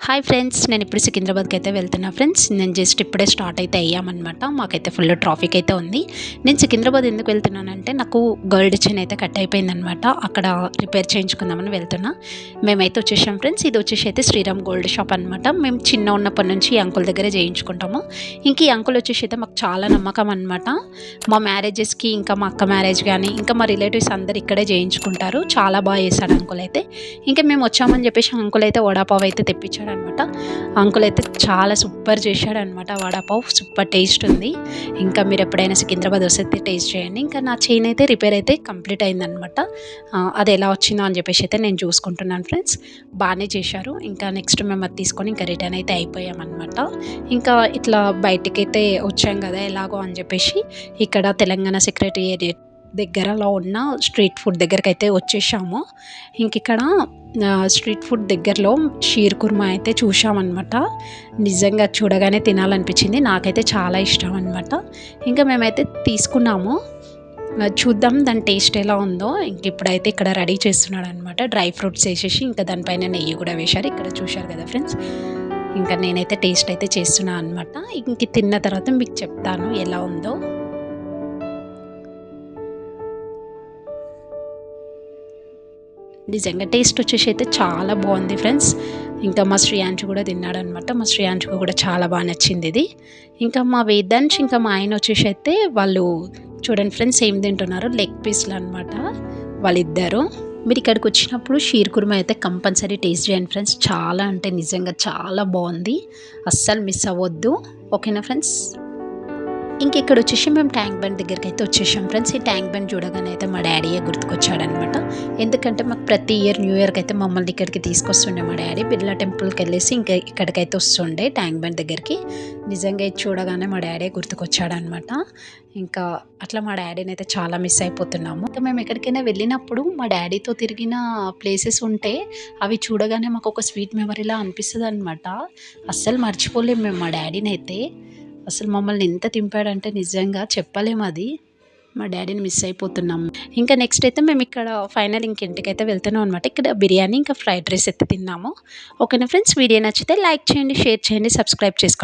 Hi friends నేను ఇప్పుడు సికింద్రాబాద్కి అయితే వెళ్తున్నా ఫ్రెండ్స్ నేను జస్ట్ ఇప్పుడే స్టార్ట్ అయితే అయ్యామన్నమాట. మాకైతే ఫుల్ ట్రాఫిక్ అయితే ఉంది. నేను సికింద్రాబాద్ ఎందుకు వెళ్తున్నానంటే నాకు గోల్డ్ చైన్ అయితే కట్ అయిపోయిందనమాట అక్కడ రిపేర్ చేయించుకుందామని వెళ్తున్నా. మేమైతే వచ్చేసాం ఫ్రెండ్స్ ఇది వచ్చేసి అయితే శ్రీరామ్ గోల్డ్ షాప్ అనమాట మేము చిన్న ఉన్నప్పటి నుంచి ఈ అంకుల్ దగ్గరే చేయించుకుంటాము. ఇంక ఈ అంకుల్ వచ్చేసి అయితే మాకు చాలా నమ్మకం అనమాట మా మ్యారేజెస్కి ఇంకా మా అక్క మ్యారేజ్ కానీ ఇంకా మా రిలేటివ్స్ అందరు ఇక్కడే చేయించుకుంటారు. చాలా బాగా చేశాడు అంకుల్ అయితే. ఇంకా మేము వచ్చామని చెప్పేసి అంకుల్ అయితే వడాపావ్ అయితే తెప్పించాడు. చేశాడనమాట. అంకుల్ అయితే చాలా సూపర్ చేశాడు అనమాట వడాపావ్ సూపర్ టేస్ట్ ఉంది. ఇంకా మీరు ఎప్పుడైనా సికింద్రాబాద్ వస్తే టేస్ట్ చేయండి. ఇంకా నా చైన్ అయితే రిపేర్ అయితే కంప్లీట్ అయిందనమాట. అది ఎలా వచ్చిందో అని చెప్పేసి అయితే నేను చూసుకుంటున్నాను ఫ్రెండ్స్. బాగానే చేశారు. ఇంకా నెక్స్ట్ మేము అది తీసుకొని ఇంకా రిటర్న్ అయితే అయిపోయామన్నమాట ఇంకా ఇట్లా బయటికి అయితే వచ్చాం కదా ఎలాగో అని చెప్పేసి ఇక్కడ తెలంగాణ సెక్రటేరియట్ దగ్గరలో ఉన్న స్ట్రీట్ ఫుడ్ దగ్గరికి అయితే వచ్చేసాము. ఇంక ఇక్కడ స్ట్రీట్ ఫుడ్ దగ్గరలో షీర్ కుర్మా అయితే చూసామన్నమాట నిజంగా చూడగానే తినాలనిపించింది. నాకైతే చాలా ఇష్టం అనమాట ఇంకా మేమైతే తీసుకున్నాము. చూద్దాం దాని టేస్ట్ ఎలా ఉందో. ఇంక ఇప్పుడైతే ఇక్కడ రెడీ చేస్తున్నాడు అనమాట డ్రై ఫ్రూట్స్ వేసేసి ఇంకా దానిపైన నెయ్యి కూడా వేశారు. ఇక్కడ చూశారు కదా ఫ్రెండ్స్. ఇంకా నేనైతే టేస్ట్ అయితే చేస్తున్నాను అనమాట ఇంక తిన్న తర్వాత మీకు చెప్తాను ఎలా ఉందో. నిజంగా టేస్ట్ వచ్చేసి అయితే చాలా బాగుంది ఫ్రెండ్స్. ఇంకా మా శ్రీయాంశు కూడా తిన్నాడు అనమాట మా శ్రీయాంశుకు కూడా చాలా బాగా నచ్చింది ఇది. ఇంకా మా వేదాంశ్ ఇంకా మా ఆయన వచ్చేసి అయితే వాళ్ళు చూడండి ఫ్రెండ్స్ ఏం తింటున్నారు లెగ్ పీస్లు అనమాట వాళ్ళిద్దరు. మీరు ఇక్కడికి వచ్చినప్పుడు షీర్ కుర్మా అయితే కంపల్సరీ టేస్ట్ చేయండి ఫ్రెండ్స్. చాలా అంటే నిజంగా చాలా బాగుంది. అస్సలు మిస్ అవ్వద్దు. ఓకేనా ఫ్రెండ్స్? ఇంక ఇక్కడ వచ్చేసి? మేము ట్యాంక్ బండ్ దగ్గరికి అయితే వచ్చేసాం ఫ్రెండ్స్. ఈ ట్యాంక్ బండ్ చూడగానే అయితే మా డాడీయే గుర్తుకొచ్చాడనమాట ఎందుకంటే మాకు ప్రతి ఇయర్ న్యూ ఇయర్కి అయితే మమ్మల్ని ఇక్కడికి తీసుకొస్తుండే మా డాడీ. బిర్లా టెంపుల్కి వెళ్ళేసి ఇంకా ఇక్కడికైతే వస్తుండే ట్యాంక్ బండ్ దగ్గరికి. నిజంగా ఇది చూడగానే మా డాడీ గుర్తుకొచ్చాడనమాట ఇంకా అట్లా మా డాడీని అయితే చాలా మిస్ అయిపోతున్నాము. ఇంకా మేము ఎక్కడికైనా వెళ్ళినప్పుడు మా డాడీతో తిరిగిన ప్లేసెస్ ఉంటే అవి చూడగానే మాకు ఒక స్వీట్ మెమరీలా అనిపిస్తుంది అనమాట అస్సలు మర్చిపోలేము మేము మా డాడీని అయితే. అసలు మమ్మల్ని ఎంత తింపాడంటే నిజంగా చెప్పలేము అది. మా డాడీని మిస్ అయిపోతున్నాం. ఇంకా నెక్స్ట్ అయితే మేము ఇక్కడ ఫైనల్ ఇంక ఇంటికైతే వెళ్తున్నాం అనమాట ఇక్కడ బిర్యానీ ఇంకా ఫ్రైడ్ రైస్ అయితే తిన్నాము. ఓకేనా ఫ్రెండ్స్ వీడియో నచ్చితే లైక్ చేయండి షేర్ చేయండి సబ్స్క్రైబ్ చేసుకోండి.